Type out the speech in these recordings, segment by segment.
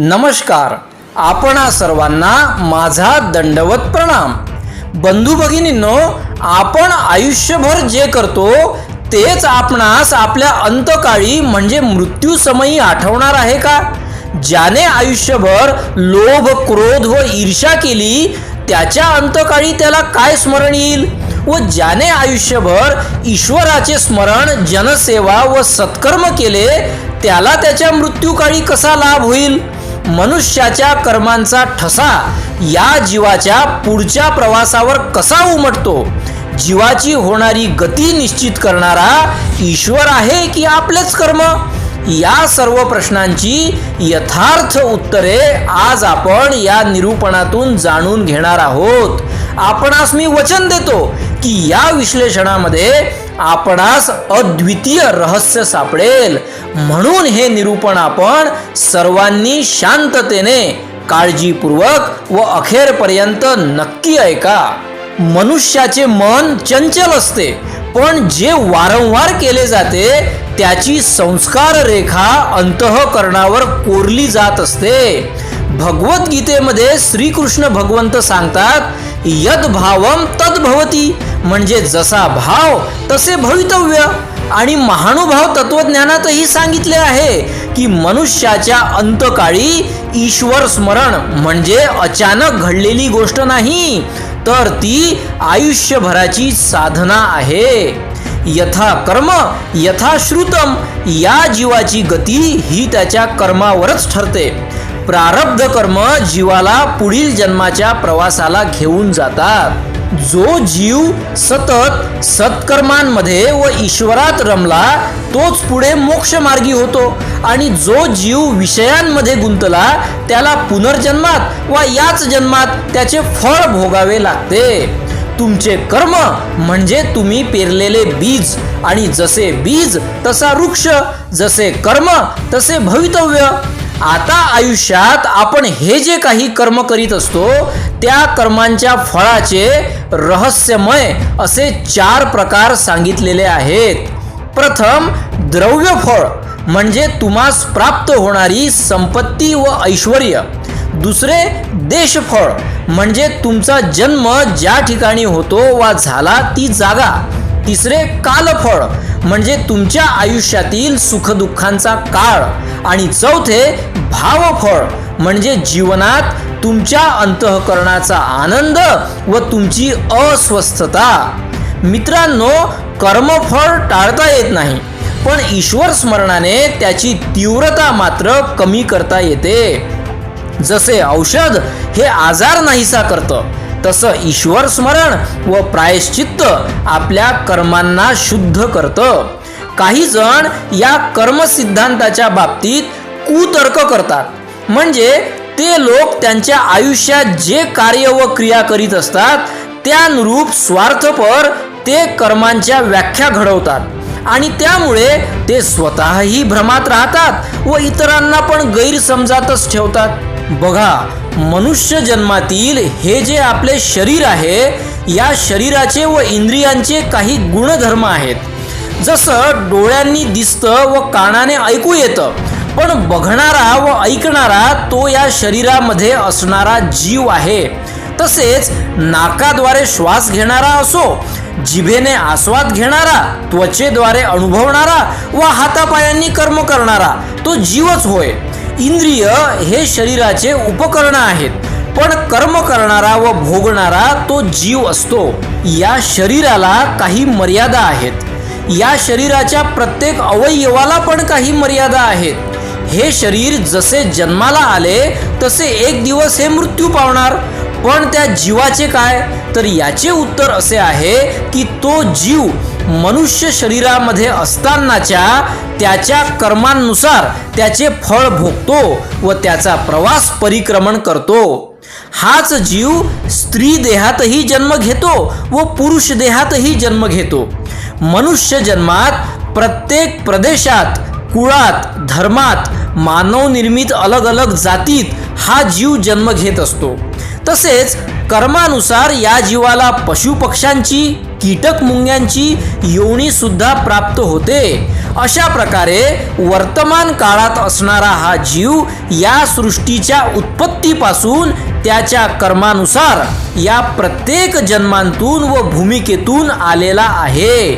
नमस्कार. आपणा सर्वांना माझा दंडवत प्रणाम. बंधू भगिनींनो आपण आयुष्यभर जे करतो तेच आपणास आपल्या अंतकाळी म्हणजे मृत्यूसमयी आठवणार आहे का? ज्याने आयुष्यभर लोभ क्रोध व ईर्ष्या केली त्याच्या अंतकाळी त्याला काय स्मरण येईल? व ज्याने आयुष्यभर ईश्वराचे स्मरण जनसेवा व सत्कर्म केले त्याला त्याच्या मृत्यूकाळी कसा लाभ होईल? मनुष्याच्या कर्मांचा ठसा या जीवाच्या पुढच्या प्रवासावर कसा उमटतो? जीवाची होणारी गती निश्चित करणारा ईश्वर आहे की आपलेच कर्म? या सर्व प्रश्नांची यथार्थ उत्तरे आज आपण या निरूपणातून जाणून घेणार आहोत. आपणास मी वचन देतो की या विश्लेषणामध्ये आपणास अद्वितीय रहस्य सापडेल. म्हणून हे निरूपण आपण सर्वांनी शांततेने काळजीपूर्वक व अखेरपर्यंत नक्की ऐका. मनुष्याचे मन चंचल असते पण जे वारंवार केले जाते त्याची संस्कार रेखा अंतःकरणावर कोरली जात असते. भगवद्गीतेमध्ये श्रीकृष्ण भगवंत सांगतात यद भावम तद भवती. म्हणजे जसा भाव तसे भवितव्य. आणि महानुभाव तत्वज्ञानातही सांगितले आहे की मनुष्याच्या अंतकाळी ईश्वर स्मरण म्हणजे अचानक घडलेली गोष्ट नाही तर ती आयुष्यभराची साधना आहे. यथा कर्म यथा श्रुतम या जीवाची गती ही त्याच्या कर्मावरच ठरते. प्रारब्ध कर्म जीवाला पुढील जन्माच्या प्रवासाला घेऊन जातात. जो जीव सतत सत्कर्मांमध्ये व ईश्वरात रमला तोच पुढे मोक्षमार्गी होतो. आणि जो जीव विषयांमध्ये गुंतला त्याला पुनर्जन्मात वा याच जन्मात त्याचे फळ भोगावे लागते. तुमचे कर्म म्हणजे तुम्ही पेरलेले बीज. आणि जसे बीज तसा वृक्ष. जसे कर्म तसे भवितव्य. आता आयुष्यात आपण हे जे काही कर्म करीत असतो त्या कर्मांच्या फळाचे रहस्यमय असे चार प्रकार सांगितलेले आहेत. प्रथम द्रव्य फळ म्हणजे तुम्हास प्राप्त होणारी संपत्ती व ऐश्वर दुसरे देशफळ म्हणजे तुमचा जन्म ज्या ठिकाणी होतो वा झाला ती जागा. तिसरे कालफळ म्हणजे तुमच्या आयुष्यातील सुखदुःखांचा काळ आणि चौथे भावफळ म्हणजे जीवनात तुमच्या अंतःकरणाचा आनंद व तुमची अस्वस्थता. मित्रांनो कर्मफळ टाळता येत नाही पण ईश्वर स्मरणाने त्याची तीव्रता मात्र कमी करता येते. जसे औषध हे आजार नाहीसा करतं तसं ईश्वर स्मरण व प्रायश्चित्त आपल्या कर्मांना शुद्ध करतं. काही जण या कर्म सिद्धांताच्या बाबतीत कुतर्क करतात. म्हणजे ते लोक त्यांच्या आयुष्यात जे कार्य व क्रिया करीत असतात त्यानुरूप स्वार्थपर ते कर्मांच्या व्याख्या घडवतात. आणि त्यामुळे ते स्वतःही भ्रमात राहतात व इतरांना पण गैरसमजातच ठेवतात. बघा मनुष्य जन्मातील हे जे आपले शरीर आहे या शरीराचे व इंद्रियांचे काही गुणधर्म आहेत. जसं डोळ्यांनी दिसतं व कानाने ऐकू येतं पण बघणारा व ऐकणारा तो या शरीरामध्ये असणारा जीव आहे. तसेच नाकाद्वारे श्वास घेणारा असो जिभेने आस्वाद घेणारा त्वचेद्वारे अनुभवणारा व हातापायांनी कर्म करणारा तो जीवच होय. इंद्रिय हे शरीराचे उपकरण आहेत. पण कर्म करणारा व भोगणारा तो जीव असतो. या शरीराला काही मर्यादा आहेत. या शरीराच्या प्रत्येक अवयवाला पण काही मर्यादा आहेत. हे शरीर जसे जन्माला आले तसे एक दिवस हे मृत्यू पावणार. पण त्या जीवाचे काय? तर याचे उत्तर असे आहे की तो जीव मनुष्य शरीरामध्ये असतानाच्या त्याच्या कर्मांनुसार त्याचे फळ भोगतो व त्याचा प्रवास परिक्रमण करतो. हाच जीव स्त्री देहातही जन्म घेतो व पुरुष देहातही जन्म घेतो. मनुष्य जन्मात प्रत्येक प्रदेशात कुळात धर्मात मानवनिर्मित अलग अलग जातीत हा जीव जन्म घेत असतो. तसेच कर्मानुसार या जीवाला पशुपक्ष्यांची कीटक मुंग्यांची योनी सुद्धा प्राप्त होते. अशा प्रकारे वर्तमान काळात असणारा हा जीव या सृष्टीच्या उत्पत्तीपासून त्याच्या कर्मानुसार या प्रत्येक जन्मांतून व भूमिकेतून आलेला आहे.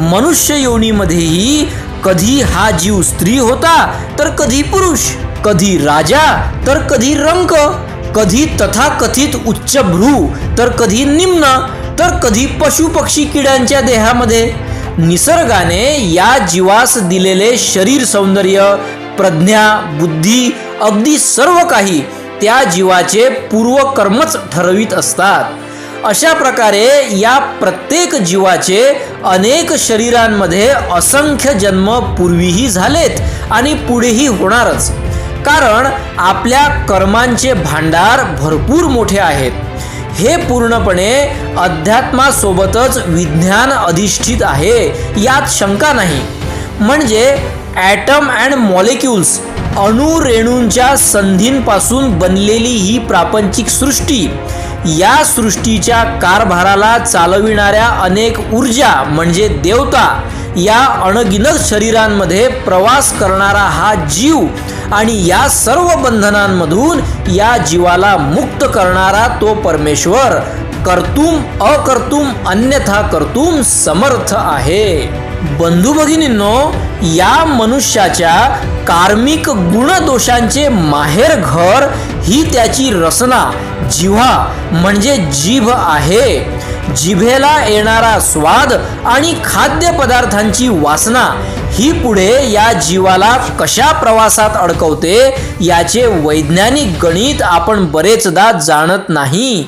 मनुष्य योनीमध्येही कधी हा जीव स्त्री होता तर कधी पुरुष कधी राजा तर कधी रंक कधी तथाकथित उच्चभ्रू तर कधी निम्न तर कधी पशुपक्षी किड्यांच्या देहामध्ये. निसर्गाने या जीवास दिलेले शरीर सौंदर्य प्रज्ञा बुद्धी अगदी सर्व काही त्या जीवाचे पूर्वकर्मच ठरवित असतात. अशा प्रकारे या प्रत्येक जीवाचे अनेक शरीरांमध्ये असंख्य जन्म पूर्वीही झालेत आणि पुढेही होणारच. कारण आपल्या कर्मांचे भांडार भरपूर मोठे आहेत. हे पूर्णपणे अध्यात्मासोबतच विज्ञान अधिष्ठित आहे यात शंका नाही. म्हणजे ॲटम अँड मॉलिक्युल्स अणुरेणूंच्या संधींपासून बनलेली ही प्रापंचिक सृष्टी या सृष्टीच्या कारभाराला चालविणाऱ्या अनेक ऊर्जा म्हणजे देवता या अणगिनत शरीरांमध्ये प्रवास करणारा हा जीव आणि या सर्व बंधनांमधून या जीवाला मुक्त करणारा तो परमेश्वर कर्तुम अकर्तुम अन्यथा कर्तुम समर्थ आहे. बंधू भगिनींनो या मनुष्याच्या कार्मिक गुणदोषांचे माहेर घर ही त्याची रचना जिव्हा म्हणजे जीभ आहे. जिभेला येणारा स्वाद आणि खाद्यपदार्थांची वासना ही पुढे या जीवाला कशा प्रवासात अडकवते याचे वैज्ञानिक गणित आपण बरेचदा जाणत नाही.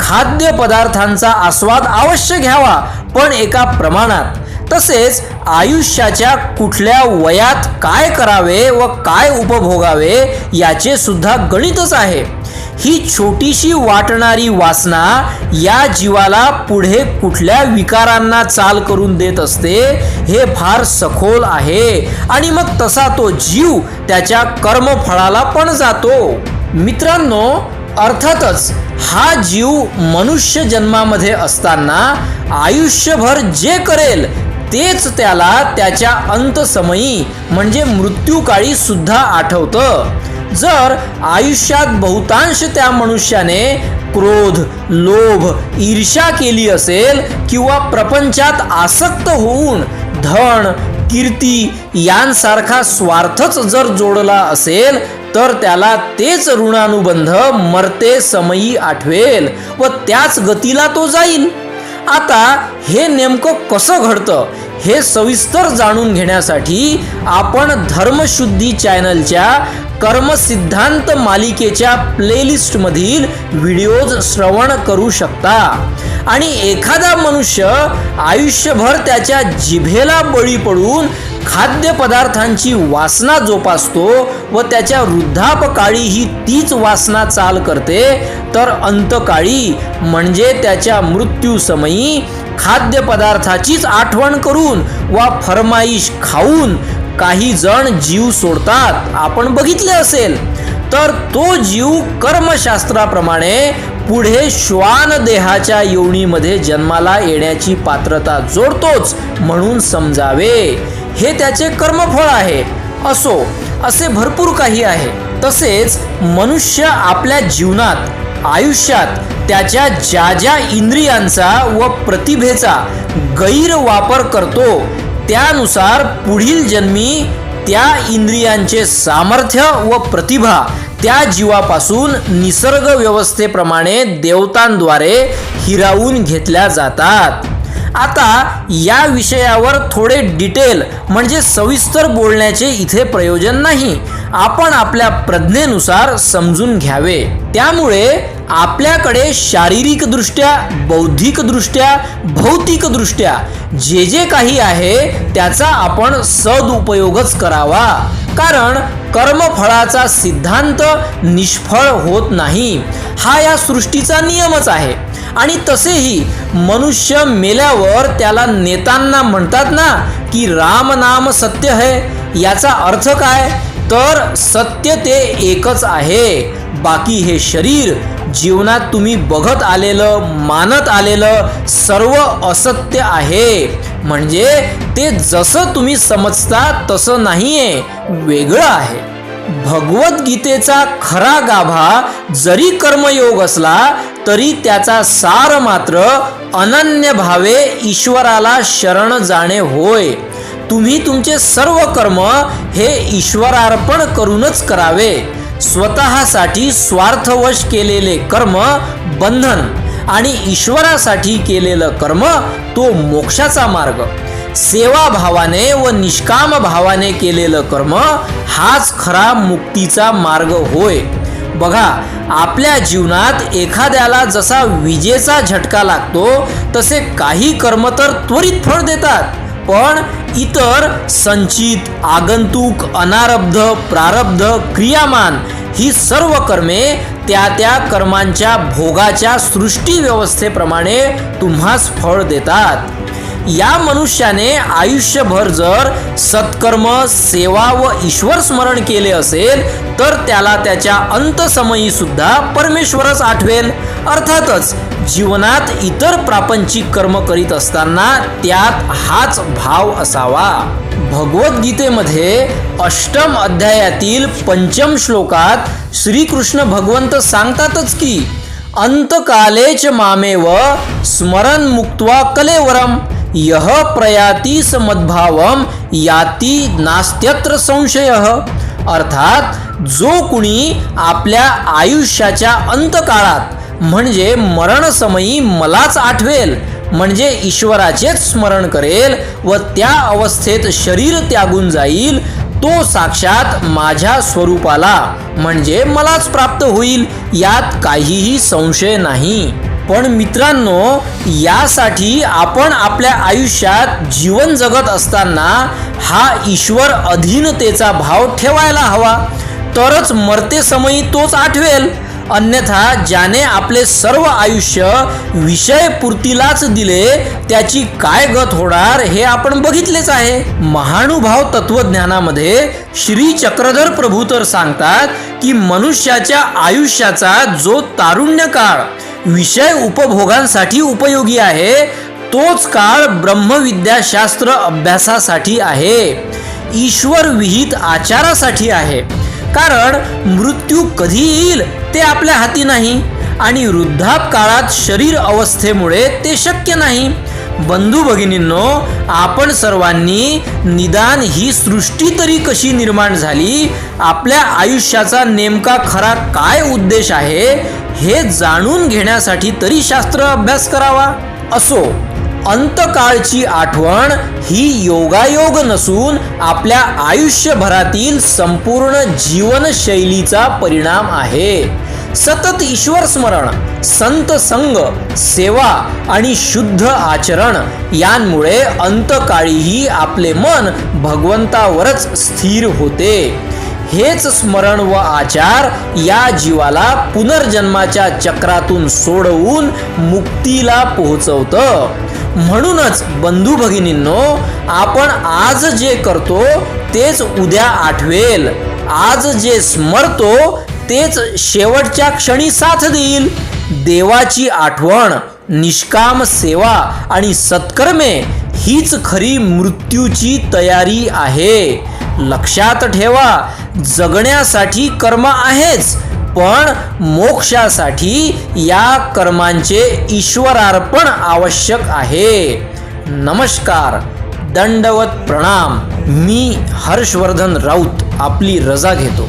खाद्यपदार्थांचा आस्वाद अवश्य घ्यावा पण एका प्रमाणात. तसेच आयुष्याच्या कुठल्या वयात काय करावे व काय उपभोगावे याचे सुद्धा गणितच आहे. ही छोटीशी वाटणारी वासना या जीवाला पुढे कुठल्या विकारांना चाल करून देत असते हे फार सखोल आहे. आणि मग तसा तो जीव त्याच्या कर्मफळाला पण जातो. मित्रांनो अर्थातच हा जीव मनुष्य जन्मामध्ये असताना आयुष्यभर जे करेल तेच त्याला त्याच्या अंतसमयी म्हणजे मृत्यूकाळी सुद्धा आठवतं. जर आयुष्यात बहुतांश त्या मनुष्याने क्रोध लोभ ईर्ष्या केली असेल किंवा प्रपंचात आसक्त होऊन धन कीर्ती यांसारखा स्वार्थच जर जोडला असेल तर त्याला तेच ऋणानुबंध मरते समयी आठवेल व त्याच गतीला तो जाईल. आता हे नेमकं कसं घडतं? हे सविस्तर जाणून घेण्यासाठी आपण धर्मशुद्धी चॅनलच्या कर्मसिद्धांत मालिकेच्या प्लेलिस्टमधील व्हिडिओज श्रवण करू शकता. आणि एखादा मनुष्य आयुष्यभर त्याच्या जिभेला बळी पडून खाद्यपदार्थांची वासना जोपासतो व त्याच्या वृद्धापकाळी ही तीच वासना चाल करते तर अंतकाळी म्हणजे त्याच्या मृत्यूसमयी खाद्यपदार्थाचीच आठवण करून वा फरमाईश खाऊन काही जण जीव सोडतात. आपण बघितले असेल. तर तो जीव कर्मशास्त्राप्रमाणे पुढे श्वान देहाच्या योनीमध्ये जन्माला येण्याची पात्रता जोडतोच म्हणून समजावे. हे त्याचे कर्मफळ आहे. असो असे भरपूर काही आहे. तसेच मनुष्य आपल्या जीवनात आयुष्यात त्याच्या ज्या ज्या इंद्रियांचा व प्रतिभेचा गैरवापर करतो त्यानुसार पुढील जन्मी त्या इंद्रियांचे सामर्थ्य व प्रतिभा त्या जीवापासून निसर्ग व्यवस्थेप्रमाणे देवतांद्वारे हिरावून घेतल्या जातात. आता या विषयावर थोडे डिटेल म्हणजे सविस्तर बोलण्याचे इथे प्रयोजन नाही. आपण आपल्या प्रज्ञेनुसार समजून घ्यावे. त्यामुळे आपल्याकडे शारीरिकदृष्ट्या बौद्धिकदृष्ट्या भौतिकदृष्ट्या जे जे काही आहे त्याचा आपण सदुपयोगच करावा. कारण कर्मफळाचा सिद्धांत निष्फळ होत नाही. हा या सृष्टीचा नियमच आहे. आणि तसेही मनुष्य मेल्यावर त्याला नेताना म्हणतात ना की राम नाम सत्य है. याचा अर्थ काय? तर सत्य ते एकच आहे. बाकी हे शरीर जीवनात तुम्ही बघत आलेलं मानत आलेलं सर्व असत्य आहे. म्हणजे ते जसं तुम्ही समजता तसं नाही आहे वेगळं आहे. भगवद्गीतेचा खरा गाभा जरी कर्मयोग असला तरी त्याचा सार मात्र अनन्य भावे ईश्वराला शरण जाणे होय. तुम्ही तुमचे सर्व कर्म हे ईश्वरार्पण करूनच करावे. स्वतःसाठी स्वार्थवश केलेले कर्म बंधन आणि ईश्वरासाठी केलेलं कर्म तो मोक्षाचा मार्ग. सेवाभावाने व निष्काम भावाने केलेलं कर्म हाच खरा मुक्तीचा मार्ग होय. बघा आपल्या जीवनात एखाद्याला जसा विजेचा झटका लागतो तसे काही कर्म तर त्वरित फळ देतात. पण इतर संचित आगंतुक अनारब्ध प्रारब्ध क्रियामान ही सर्व कर्मे त्या त्या कर्मांच्या भोगाच्या सृष्टी व्यवस्थेप्रमाणे तुम्हास फळ देतात. या मनुष्याने आयुष्यभर जर सत्कर्म सेवा व ईश्वर स्मरण केले असेल तर त्याला त्याच्या अंतसमयी सुद्धा परमेश्वरच आठवेल. अर्थातच जीवनात इतर प्रापंचिक कर्म करीत असताना त्यात हाच भाव असावा. भगवद्गीतेमध्ये अष्टम अध्यायातील पंचम श्लोकात श्रीकृष्ण भगवंत सांगतातच की अंतकालेच मामेव स्मरण मुक्त्वा कलेवरम. यह प्रयाती समद्भाव याती नास्त्यत्र संशय। अर्थात जो कुणी आपल्या आयुष्याच्या अंतकाळात म्हणजे मरणसमयी मलाच आठवेल म्हणजे ईश्वराचेच स्मरण करेल व त्या अवस्थेत शरीर त्यागून जाईल तो साक्षात माझ्या स्वरूपाला म्हणजे मलाच प्राप्त होईल यात काहीही संशय नाही. पण मित्रांनो यासाठी आपण आपल्या आयुष्यात जीवन जगत असताना हा ईश्वर अधीनतेचा भाव ठेवायला हवा. तरच मरते समयी तोच आठवेल. अन्यथा ज्याने आपले सर्व आयुष्य विषयपूर्तीलाच दिले त्याची काय गत होणार हे आपण बघितलेच आहे. महानुभाव तत्वज्ञानामध्ये श्री चक्रधर प्रभू तर सांगतात की मनुष्याच्या आयुष्याचा जो तारुण्य काळ विषय उपभोगांसाठी उपयोगी आहे. तोच काळ ब्रह्मविद्याशास्त्र अभ्यासासाठी आहे. ईश्वर विहित आचारासाठी आहे. कारण मृत्यू कधी येईल ते आपल्या हाती नाही. आणि वृद्धाप काळात शरीर अवस्थेमुळे ते शक्य नाही. बंधू भगिनींनो आपण सर्वांनी निदान ही सृष्टी तरी कशी निर्माण झाली आपल्या आयुष्याचा नेमका खरा काय उद्देश आहे हे जाणून घेण्यासाठी तरी शास्त्र अभ्यास करावा. असो अंतकाळची आठवण ही योगायोग नसून आपल्या आयुष्यभरातील संपूर्ण जीवनशैलीचा परिणाम आहे. सतत ईश्वर स्मरण संत संग सेवा आणि शुद्ध आचरण यांमुळे अंतकाळीही आपले मन भगवंतावरच स्थिर होते. हेच स्मरण व आचार या जीवाला पुनर्जन्माच्या चक्रातून सोडवून मुक्तीला पोहोचवतं. म्हणूनच बंधू भगिनींनो आपण आज जे करतो तेच उद्या आठवेल. आज जे स्मरतो तेच शेवटच्या क्षणी साथ देईल. देवाची आठवण निष्काम सेवा आणि सत्कर्मे हीच खरी मृत्यूची तयारी आहे. लक्षात ठेवा जगण्यासाठी कर्म आहेच पण मोक्षासाठी या कर्मांचे ईश्वरार्पण आवश्यक आहे. नमस्कार दंडवत प्रणाम. मी हर्षवर्धन राऊत आपली रजा घेतो.